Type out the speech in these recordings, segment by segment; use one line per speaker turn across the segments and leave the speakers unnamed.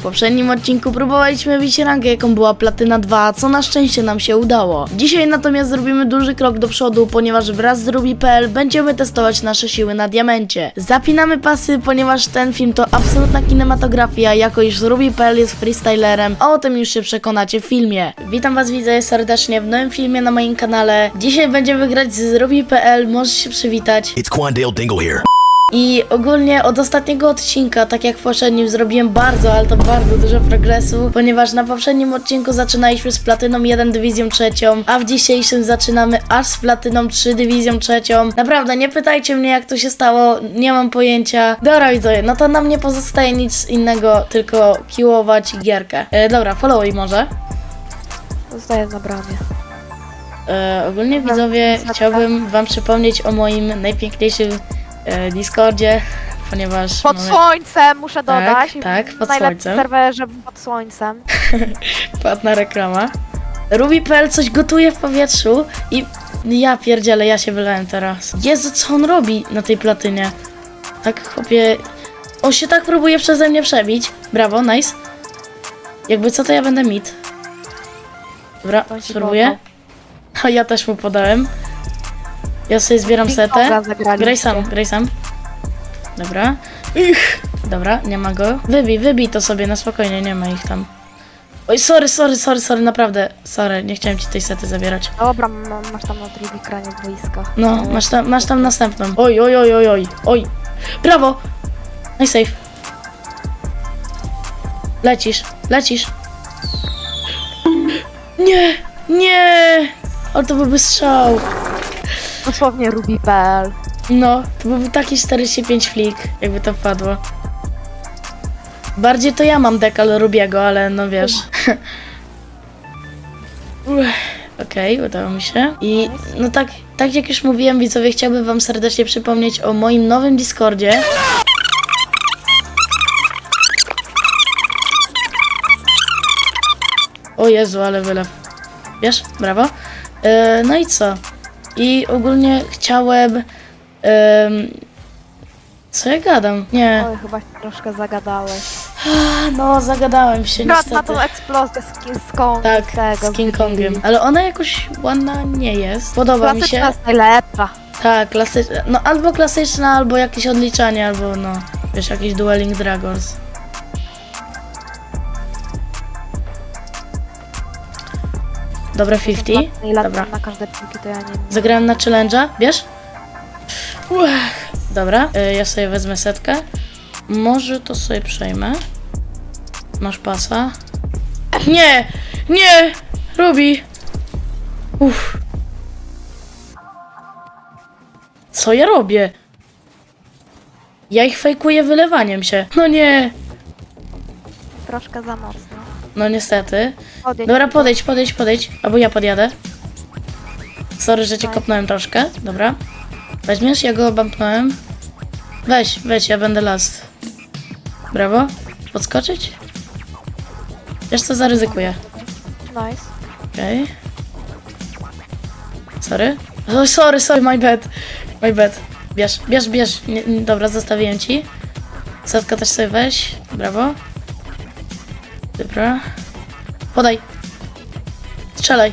W poprzednim odcinku próbowaliśmy bić rangę, jaką była Platyna 2, co na szczęście nam się udało. Dzisiaj natomiast zrobimy duży krok do przodu, ponieważ wraz z Ruby.pl będziemy testować nasze siły na diamencie. Zapinamy pasy, ponieważ ten film to absolutna kinematografia, jako iż Ruby.pl jest freestylerem, a o tym już się przekonacie w filmie. Witam was widzę serdecznie w nowym filmie na moim kanale. Dzisiaj będziemy grać z Ruby.pl, możesz się przywitać.
It's Quandale Dingle here.
I ogólnie od ostatniego odcinka, tak jak w poprzednim, zrobiłem bardzo, ale to bardzo dużo progresu, ponieważ na poprzednim odcinku zaczynaliśmy z Platyną 1 Dywizją trzecią, a w dzisiejszym zaczynamy aż z Platyną 3 Dywizją trzecią. Naprawdę, nie pytajcie mnie jak to się stało, nie mam pojęcia. Dobra widzowie, no to nam nie pozostaje nic innego, tylko kiłować gierkę. E, dobra, followuj może.
Zostaję na bramie.
E, ogólnie widzowie, chciałbym wam przypomnieć o moim najpiękniejszym e, Discordzie, ponieważ...
Pod
mamy-
słońcem muszę dodać.
tak, pod
Najlepszy
słońcem.
serwerze pod słońcem.
Płatna reklama. Ruby.pl coś gotuje w powietrzu i ja pierdzielę, ja się wylałem teraz. Jezu, co on robi na tej platynie? Tak, chłopie... On się tak próbuje przeze mnie przebić. Brawo, nice. Jakby co, to ja będę mit. Dobra,
To on ci
spróbuję.
podał.
A ja też mu podałem. Ja sobie zbieram setę. Graj sam, graj sam. Dobra. Ich. Dobra, nie ma go. Wybij, wybij to sobie na spokojnie, nie ma ich tam. Oj, sorry, sorry, sorry, sorry, naprawdę. Sorry, nie chciałem ci tej sety zabierać.
Dobra, ma- masz tam na drugi kranie boiska.
No, masz tam, masz tam następną. Oj, oj, oj, oj, oj, oj. Brawo! No i safe. Lecisz, lecisz. Nie, nie! Ale to byłby strzał.
Dosłownie Ruby.pl.
No, to byłby taki 45 flik, jakby to wpadło. Bardziej to ja mam dekal Rubiego, ale no wiesz. Okej, udało mi się. I no tak, tak jak już mówiłem, widzowie, chciałbym wam serdecznie przypomnieć o moim nowym Discordzie. O Jezu, ale wylew. Wiesz? Brawo. E, no i co? I ogólnie chciałem. em, co ja gadam? Nie.
Oj, chyba się troszkę zagadałeś.
No, zagadałem się
Brat
niestety.
na tą eksplozję z, King- z
Tak,
z tego.
z King Kongiem. Ale ona jakoś ładna nie jest. Podoba mi
Klasyczna
się.
jest najlepsza.
Tak, klasyczna. No albo klasyczna, albo jakieś odliczanie, albo no. Wiesz, jakiś Dueling Dragons. Dobre 50.
Najlepsza
Dobra.
na każde piłki to ja nie
Zagrałem na challenge'a, wiesz? Uech. Dobra, y, ja sobie wezmę setkę. Może to sobie przejmę. Masz pasa. Nie! Nie! Rubi! Uff. Co ja robię? Ja ich fejkuję wylewaniem się. No nie!
Troszkę za mocno.
No niestety.
Podejdź.
Dobra, podejdź, podejdź, podejdź. Albo ja podjadę. Sorry, że cię
Daj.
kopnąłem troszkę. Dobra. Weźmiesz? Ja go bumpnąłem. Weź, weź, ja będę last. Brawo. Podskoczyć? Wiesz co, zaryzykuję.
Nice.
Okej. Sorry. Oh, sorry, sorry, my bad. My bad. Bierz, bierz, bierz. Nie, dobra, zostawiłem ci. Setka też sobie weź. Brawo. Dobra. Podaj. Strzelaj.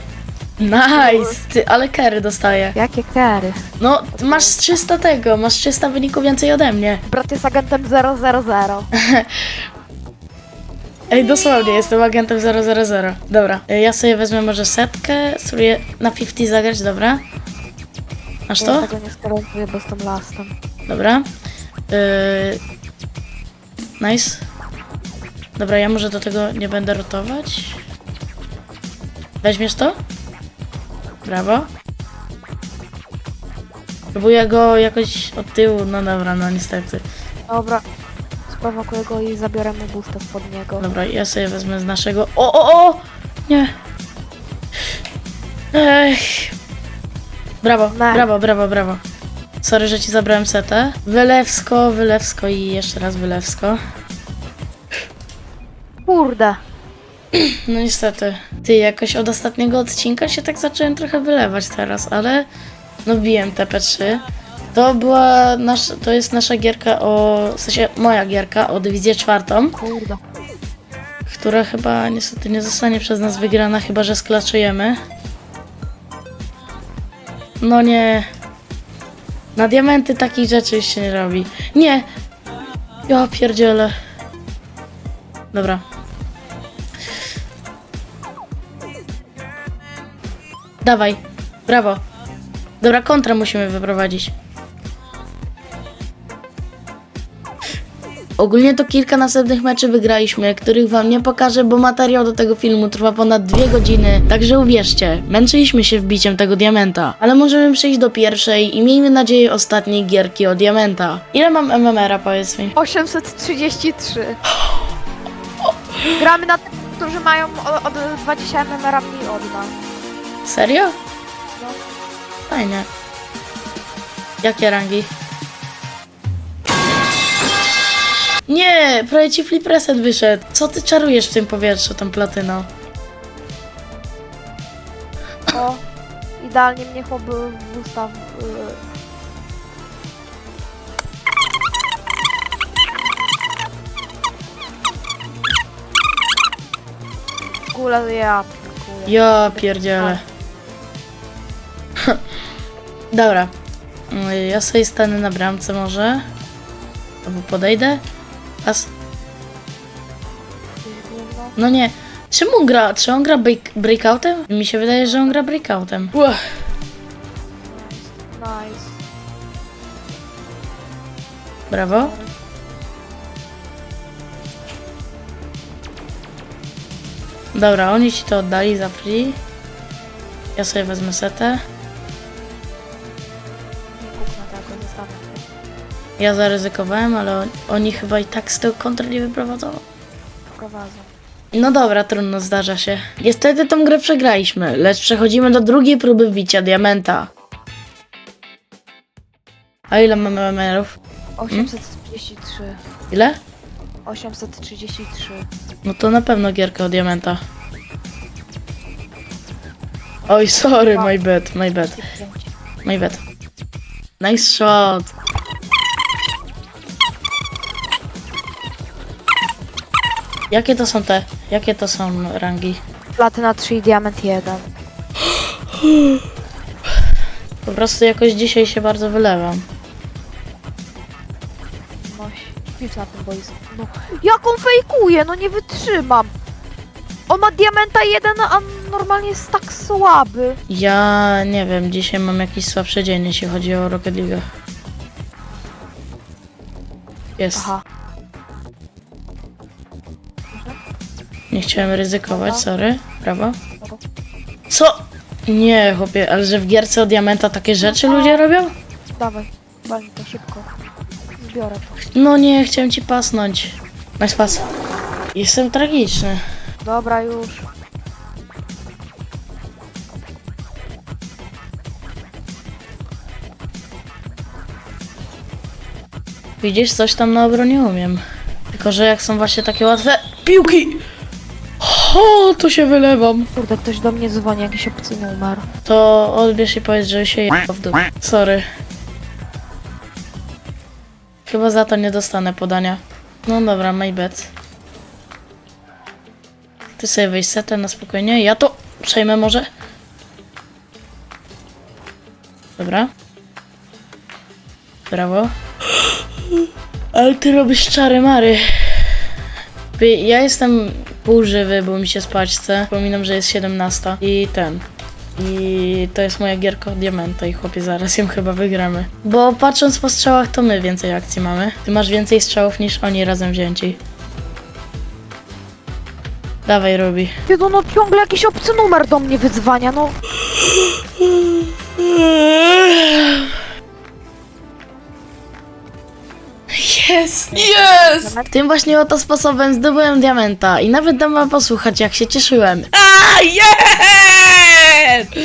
Nice! Ty, ale kery dostaję.
Jakie kery?
No, masz 300 tego, masz 300 wyników więcej ode mnie.
Brat jest agentem 000.
Ej, dosłownie, jestem agentem 000. Dobra, y, ja sobie wezmę może setkę, spróbuję na 50 zagrać, dobra. Masz
Ja
to?
tego nie skomentuję, bo jestem lastem.
Dobra. Yy... Nice. Dobra, ja może do tego nie będę rotować. Weźmiesz to? Brawo. Próbuję go jakoś od tyłu, no dobra, no niestety.
Dobra. Sprowokuję go i zabiorę mu boosta spod niego.
Dobra, ja sobie wezmę z naszego... O, o, o! Nie! Ech. Brawo,
Nice.
brawo, brawo, brawo. Sorry, że ci zabrałem setę. Wylewsko, wylewsko i jeszcze raz wylewsko.
Kurde.
No niestety. Ty, jakoś od ostatniego odcinka się tak zacząłem trochę wylewać teraz, ale no wbiłem TP3. To była nasz, to jest nasza gierka o, w sensie moja gierka o dywizję czwartą.
Kurde.
która chyba niestety nie zostanie przez nas wygrana, chyba że sklaczujemy. No nie. Na diamenty takich rzeczy już się nie robi. Nie! Ja pierdzielę. Dobra. Dawaj. Brawo. Dobra, kontra musimy wyprowadzić. Ogólnie to kilka następnych meczy wygraliśmy, których wam nie pokażę, bo materiał do tego filmu trwa ponad dwie godziny, także uwierzcie, męczyliśmy się wbiciem tego diamenta. Ale możemy przejść do pierwszej i miejmy nadzieję ostatniej gierki o diamenta. Ile mam MMR-a powiedz mi?
833. Gramy na tych, którzy mają o, od 20 MMR mniej od nas.
Serio?
No.
Fajnie. Jakie rangi? Nie, prawie ci flip reset wyszedł. Co ty czarujesz w tym powietrzu, tą platyną?
O, idealnie mnie chłop w ustaw... Y... W ogóle ja pierdolę.
Ja pierdzielę. Dobra. Mm, Ja sobie stanę na bramce może. Albo podejdę.
Gdzieś gówno.
No nie. Czemu on gra? Czy on gra break, breakoutem? Mi się wydaje, że on gra breakoutem.
Nice.
Brawo. Dobra, oni ci to oddali za free. Ja sobie wezmę setę. Ja zaryzykowałem, ale on- oni chyba i tak z tego kontry nie wyprowadzą.
Prowadzę.
No dobra, trudno, zdarza się. Niestety tą grę przegraliśmy, lecz przechodzimy do drugiej próby wbicia diamenta. A ile mamy MMR-ów?
833.
Ile?
833.
No to na pewno gierka o diamenta. Oj, sorry, my bad, my bad, my bad. Nice shot. Jakie to są te? Jakie to są rangi?
Platyna 3 i diament 1.
Po prostu jakoś dzisiaj się bardzo wylewam.
No, śpisz na tym boisku. No, jak on fejkuje? No nie wytrzymam. On ma diamenta 1, a normalnie jest tak słaby.
Ja nie wiem, dzisiaj mam jakiś słabszy dzień, jeśli chodzi o Rocket League. Jest.
Aha.
Nie chciałem ryzykować, sorry.
Dobra.
Co? Nie, chłopie, ale że w gierce o diamenta takie rzeczy ludzie robią?
Dawaj, bali to szybko. Zbiorę to.
No nie, chciałem ci pasnąć. Masz pas. Jestem tragiczny.
Dobra, już.
Widzisz, coś tam na obronie umiem. Tylko, że jak są właśnie takie łatwe piłki. O, tu się wylewam.
Kurde, ktoś do mnie dzwoni, jakiś obcy numer.
To odbierz i powiedz, że się je w dół. Sorry. Chyba za to nie dostanę podania. No dobra, my bad. Ty sobie weź setę na spokojnie. Ja to przejmę może. Dobra. Brawo. Ale ty robisz czary mary. Ja jestem półżywy, bo mi się spać chce. Przypominam, że jest 17. I ten. I to jest moja gierka od diamenta i chłopie, zaraz ją chyba wygramy. Bo patrząc po strzałach, to my więcej akcji mamy. Ty masz więcej strzałów niż oni razem wzięci. Dawaj, Ruby.
Jezu, no ciągle jakiś obcy numer do mnie wydzwania, no.
Jest! Jest! Tym właśnie oto sposobem zdobyłem diamenta i nawet dam wam posłuchać, jak się cieszyłem. A, jest!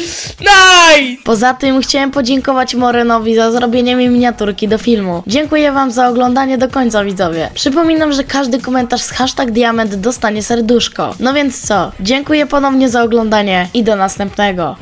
Nice! Poza tym chciałem podziękować Morenowi za zrobienie mi miniaturki do filmu. Dziękuję wam za oglądanie do końca, widzowie. Przypominam, że każdy komentarz z hashtag diament dostanie serduszko. No więc co? Dziękuję ponownie za oglądanie i do następnego.